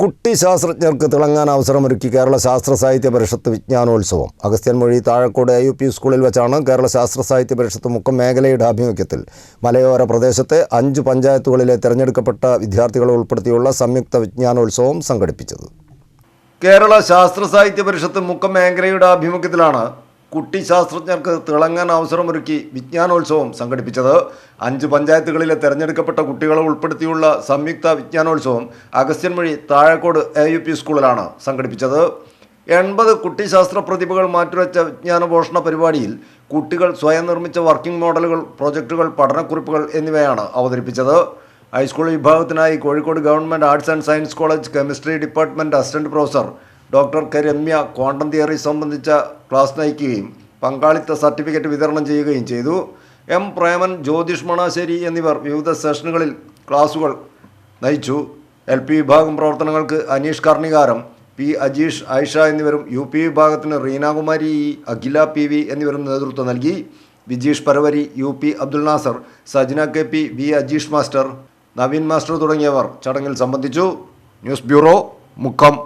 കുട്ടി ശാസ്ത്രജ്ഞർക്ക് തിളങ്ങാൻ അവസരമൊരുക്കി കേരള ശാസ്ത്ര സാഹിത്യ പരിഷത്ത് വിജ്ഞാനോത്സവം. അഗസ്ത്യൻ മൊഴി താഴക്കോട് ഐ യു പി സ്കൂളിൽ വെച്ചാണ് കേരള ശാസ്ത്ര സാഹിത്യ പരിഷത്ത് മുക്കം മേഖലയുടെ ആഭിമുഖ്യത്തിൽ. മലയോര പ്രദേശത്തെ അഞ്ച് പഞ്ചായത്തുകളിലെ തിരഞ്ഞെടുക്കപ്പെട്ട വിദ്യാർത്ഥികളെ ഉൾപ്പെടുത്തിയുള്ള സംയുക്ത വിജ്ഞാനോത്സവം സംഘടിപ്പിച്ചത്. കേരള ശാസ്ത്ര സാഹിത്യ പരിഷത്ത് മുക്കം മേഖലയുടെ ആഭിമുഖ്യത്തിലാണ് കുട്ടി ശാസ്ത്രജ്ഞർക്ക് തിളങ്ങാൻ അവസരമൊരുക്കി വിജ്ഞാനോത്സവം സംഘടിപ്പിച്ചത്. അഞ്ച് പഞ്ചായത്തുകളിലെ തെരഞ്ഞെടുക്കപ്പെട്ട കുട്ടികളെ ഉൾപ്പെടുത്തിയുള്ള സംയുക്ത വിജ്ഞാനോത്സവം Agasthyanmuzhi Thazhakode A U P സ്കൂളിലാണ് സംഘടിപ്പിച്ചത്. എൺപത് കുട്ടിശാസ്ത്ര പ്രതിഭകൾ മാറ്റുരച്ച വിജ്ഞാനപോഷണ പരിപാടിയിൽ കുട്ടികൾ സ്വയം നിർമ്മിച്ച വർക്കിംഗ് മോഡലുകൾ പ്രൊജക്ടുകൾ പഠനക്കുറിപ്പുകൾ എന്നിവയാണ് അവതരിപ്പിച്ചത്. High school വിഭാഗത്തിനായി Kozhikode government arts and science college chemistry department assistant professor doctor K Ramya quantum theory സംബന്ധിച്ച ക്ലാസ് നയിക്കുകയും പങ്കാളിത്ത സർട്ടിഫിക്കറ്റ് വിതരണം ചെയ്യുകയും ചെയ്തു. എം പ്രേമൻ ജ്യോതിഷ് മണാശ്ശേരി എന്നിവർ വിവിധ സെഷനുകളിൽ ക്ലാസുകൾ നയിച്ചു. എൽ പി വിഭാഗം പ്രവർത്തനങ്ങൾക്ക് അനീഷ് കർണികാരം പി അജീഷ് ആയിഷ എന്നിവരും യു പി വിഭാഗത്തിന് റീനാകുമാരി അഖില പി വി എന്നിവരും നേതൃത്വം നൽകി. Vijeesh പരവരി U P Abdul Nasar Sajna K P V Ajeesh master Naveen master തുടങ്ങിയവർ ചടങ്ങിൽ സംബന്ധിച്ചു. News bureau Mukkam.